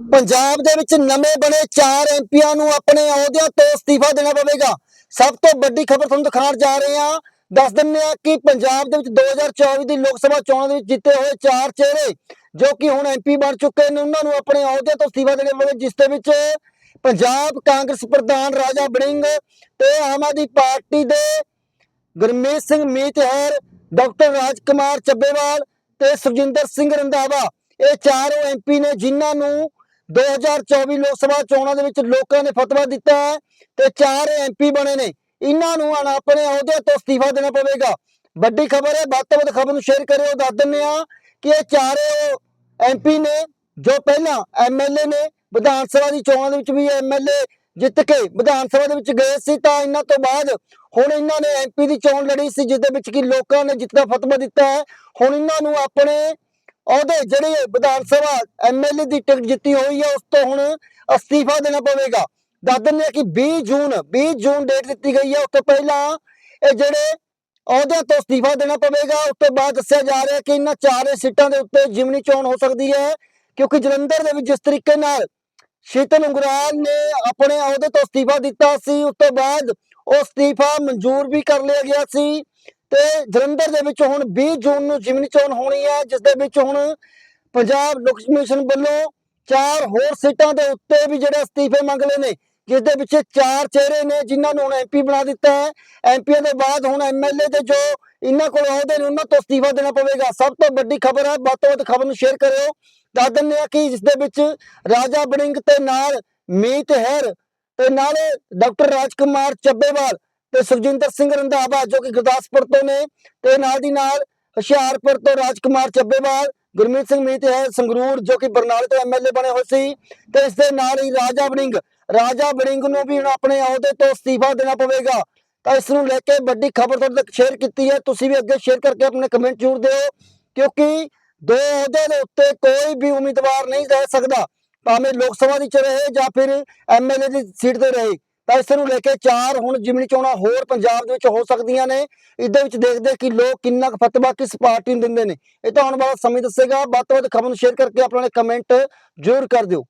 ਪੰਜਾਬ ਦੇ ਵਿੱਚ ਨਵੇਂ ਬਣੇ 4 ਐਮਪੀਆਂ ਨੂੰ ਆਪਣੇ ਅਹੁਦਿਆਂ ਤੋਂ ਅਸਤੀਫਾ ਦੇਣਾ ਪਵੇਗਾ। ਸਭ ਤੋਂ ਵੱਡੀ ਖਬਰ ਤੁਹਾਨੂੰ ਦਿਖਾਉਣ ਜਾ ਰਹੇ ਹਾਂ। ਦੱਸ ਦਿੰਦੇ ਹਾਂ ਕਿ ਪੰਜਾਬ ਦੇ ਵਿੱਚ 2024 ਦੀ ਲੋਕ ਸਭਾ ਚੋਣਾਂ ਦੇ ਵਿੱਚ ਜਿੱਤੇ ਹੋਏ ਚਾਰ ਚਿਹਰੇ, ਜੋ ਕਿ ਹੁਣ ਐਮਪੀ ਬਣ ਚੁੱਕੇ ਨੇ, ਉਹਨਾਂ ਨੂੰ ਆਪਣੇ ਅਹੁਦਿਆਂ ਤੋਂ ਅਸਤੀਫਾ ਦੇਣਾ ਪਵੇਗਾ, ਜਿਸ ਦੇ ਵਿੱਚ ਪੰਜਾਬ ਕਾਂਗਰਸ ਪ੍ਰਧਾਨ ਰਾਜਾ ਬੜਿੰਗ ਤੇ ਆਮ ਆਦਮੀ ਪਾਰਟੀ ਦੇ ਗੁਰਮੀਤ ਸਿੰਘ ਮੀਤਹਿਰ, ਡਾਕਟਰ ਰਾਜ ਕੁਮਾਰ ਚੱਬੇਵਾਲ ਤੇ ਸੁਖਜਿੰਦਰ ਸਿੰਘ ਰੰਧਾਵਾ। ਇਹ ਚਾਰੋਂ ਐਮਪੀ ਨੇ ਜਿਨ੍ਹਾਂ ਨੂੰ 2024 ਲੋਕ ਸਭਾ ਚੋਣਾਂ ਦੇ ਵਿੱਚ ਲੋਕਾਂ ਨੇ ਫਤਵਾ ਦਿੱਤਾ ਹੈ ਤੇ ਚਾਰ ਐਮਪੀ ਬਣੇ ਨੇ। ਇਹਨਾਂ ਨੂੰ ਹੁਣ ਆਪਣੇ ਅਹੁਦੇ ਤੋਂ ਅਸਤੀਫਾ ਦੇਣਾ ਪਵੇਗਾ। ਵੱਡੀ ਖਬਰ ਹੈ, ਵੱਧ ਤੋਂ ਵੱਧ ਖਬਰ ਨੂੰ ਸ਼ੇਅਰ ਕਰਿਓ, ਦੱਸ ਦਿੰਦੇ ਆ ਕਿ ਇਹ ਚਾਰੇ ਐਮਪੀ ਨੇ, ਜੋ ਪਹਿਲਾਂ ਐਮਐਲਏ ਨੇ, ਵਿਧਾਨ ਸਭਾ ਦੀ ਚੋਣਾਂ ਦੇ ਵਿੱਚ ਵੀ ਐਮਐਲਏ ਜਿੱਤ ਕੇ ਵਿਧਾਨ ਸਭਾ ਦੇ ਵਿੱਚ ਗਏ ਸੀ, ਤਾਂ ਇਹਨਾਂ ਤੋਂ ਬਾਅਦ ਹੁਣ ਇਹਨਾਂ ਨੇ ਐਮਪੀ ਦੀ ਚੋਣ ਲੜੀ ਸੀ, ਜਿਸ ਦੇ ਵਿੱਚ ਕਿ ਲੋਕਾਂ ਨੇ ਜਿੱਤ ਦਾ ਫਤਵਾ ਦਿੱਤਾ ਹੈ। ਹੁਣ ਇਹਨਾਂ ਨੂੰ ਆਪਣੇ ਅਹੁਦੇ ਜਿਹੜੇ ਵਿਧਾਨ ਸਭਾ ਐਮਐਲਏ ਦੀ ਟਿਕਟ ਜਿੱਤੀ ਹੋਈ ਹੈ ਉਸ ਤੋਂ ਹੁਣ ਅਸਤੀਫਾ ਦੇਣਾ ਪਵੇਗਾ। ਦੱਸ ਦਿੰਦੇ ਹਾਂ ਕਿ 20 ਜੂਨ 20 ਜੂਨ ਡੇਟ ਦਿੱਤੀ ਗਈ ਹੈ ਉਸ ਤੋਂ ਪਹਿਲਾਂ ਇਹ ਜਿਹੜੇ ਅਹੁਦਿਆਂ ਤੋਂ ਅਸਤੀਫਾ ਦੇਣਾ ਪਵੇਗਾ, ਉਸ ਤੋਂ ਬਾਅਦ ਦੱਸਿਆ ਜਾ ਰਿਹਾ ਕਿ ਇਹਨਾਂ ਚਾਰੇ ਸੀਟਾਂ ਦੇ ਉੱਤੇ ਜਿਮਨੀ ਚੋਣ ਹੋ ਸਕਦੀ ਹੈ, ਕਿਉਂਕਿ ਜਲੰਧਰ ਦੇ ਵਿੱਚ ਜਿਸ ਤਰੀਕੇ ਨਾਲ ਸ਼ੀਤਲ ਉਂਗਰਾਲ ਨੇ ਆਪਣੇ ਅਹੁਦੇ ਤੋਂ ਅਸਤੀਫਾ ਦਿੱਤਾ ਸੀ, ਉਸ ਤੋਂ ਬਾਅਦ ਉਹ ਅਸਤੀਫਾ ਮਨਜ਼ੂਰ ਵੀ ਕਰ ਲਿਆ ਗਿਆ ਸੀ। ਤੇ ਜਲੰਧਰ ਦੇ ਵਿੱਚ ਹੁਣ 20 ਜੂਨ ਨੂੰ ਜਿਮਨੀ ਚੋਣ ਹੋਣੀ ਹੈ, ਜਿਸ ਦੇ ਵਿੱਚ ਹੁਣ ਪੰਜਾਬ ਲੋਕ ਕਮਿਸ਼ਨ ਵੱਲੋਂ ਚਾਰ ਹੋਰ ਸੀਟਾਂ ਦੇ ਉੱਤੇ ਵੀ ਜਿਹੜੇ ਅਸਤੀਫੇ ਮੰਗ ਲਏ ਨੇ, ਜਿਸ ਦੇ ਵਿੱਚ ਚਾਰ ਚਿਹਰੇ ਨੇ ਜਿਨ੍ਹਾਂ ਨੂੰ ਹੁਣ ਐਮਪੀ ਬਣਾ ਦਿੱਤਾ ਹੈ। ਐਮਪੀਆਂ ਦੇ ਬਾਅਦ ਹੁਣ ਐਮਐਲਏ ਦੇ ਜੋ ਇਹਨਾਂ ਕੋਲ ਆਉਂਦੇ ਨੇ ਉਹਨਾਂ ਤੋਂ ਅਸਤੀਫਾ ਦੇਣਾ ਪਵੇਗਾ। ਸਭ ਤੋਂ ਵੱਡੀ ਖਬਰ ਹੈ, ਵੱਧ ਤੋਂ ਵੱਧ ਖਬਰ ਨੂੰ ਸ਼ੇਅਰ ਕਰਿਓ। ਦੱਸ ਦਿੰਦੇ ਹਾਂ ਕਿ ਇਸ ਦੇ ਵਿੱਚ ਰਾਜਾ ਬੜਿੰਗ ਤੇ ਨਾਲ ਮੀਤ ਹੈਰ ਤੇ ਨਾਲ ਡਾਕਟਰ ਰਾਜਕੁਮਾਰ ਚੱਬੇਵਾਲ ਤੇ ਸੁਖਜਿੰਦਰ ਸਿੰਘ ਰੰਧਾਵਾ ਜੋ ਕਿ ਗੁਰਦਾਸਪੁਰ ਤੋਂ ਨੇ ਤੇ ਨਾਲ ਦੀ ਨਾਲ ਹੁਸ਼ਿਆਰਪੁਰ ਤੋਂ ਰਾਜਕੁਮਾਰ ਚੱਬੇਵਾਲ, ਗੁਰਮੀਤ ਸਿੰਘ ਮੀਤ ਹੈ, ਸੰਗਰੂਰ ਜੋ ਕਿ ਬਰਨਾਲੇ ਤੋਂ ਐਮਐਲਏ ਬਣੇ ਹੋਏ ਸੀ ਤੇ ਇਸ ਦੇ ਨਾਲ ਹੀ ਰਾਜਾ ਬੜਿੰਗ ਰਾਜਾ ਬੜਿੰਗ ਨੂੰ ਵੀ ਹੁਣ ਆਪਣੇ ਅਹੁਦੇ ਤੋਂ ਅਸਤੀਫਾ ਦੇਣਾ ਪਵੇਗਾ। ਤਾਂ ਇਸ ਨੂੰ ਲੈ ਕੇ ਵੱਡੀ ਖਬਰ ਤੁਹਾਡੇ ਤੱਕ ਸ਼ੇਅਰ ਕੀਤੀ ਹੈ, ਤੁਸੀਂ ਵੀ ਅੱਗੇ ਸ਼ੇਅਰ ਕਰਕੇ ਆਪਣੇ ਕਮੈਂਟ ਜ਼ਰੂਰ ਦਿਓ, ਕਿਉਂਕਿ ਦੋ ਅਹੁਦੇ ਦੇ ਉੱਤੇ ਕੋਈ ਵੀ ਉਮੀਦਵਾਰ ਨਹੀਂ ਰਹਿ ਸਕਦਾ, ਭਾਵੇਂ ਲੋਕ ਸਭਾ ਦੀ ਚ ਰਹੇ ਜਾਂ ਫਿਰ ਐਮਐਲਏ ਦੀ ਸੀਟ ਤੇ ਰਹੇ। ਤਾਂ ਇਸ ਨੂੰ ਲੈ ਕੇ ਚਾਰ ਹੁਣ ਜਿਮਨੀ ਚੋਣਾਂ ਹੋਰ ਪੰਜਾਬ ਦੇ ਵਿੱਚ ਹੋ ਸਕਦੀਆਂ ਨੇ। ਇਹਦੇ ਵਿੱਚ ਦੇਖਦੇ ਕਿ ਲੋਕ ਕਿੰਨਾ ਕੁ ਫਤਵਾ ਕਿਸ ਪਾਰਟੀ ਨੂੰ ਦਿੰਦੇ ਨੇ। ਇਹ ਤਾਂ ਆਉਣ ਵਾਲਾ ਸਮੇਂ ਦੱਸੇਗਾ। ਵੱਧ ਤੋਂ ਵੱਧ ਖਬਰ ਨੂੰ ਸ਼ੇਅਰ ਕਰਕੇ ਆਪਣਾ ਕਮੈਂਟ ਜ਼ਰੂਰ ਕਰ ਦਿਓ।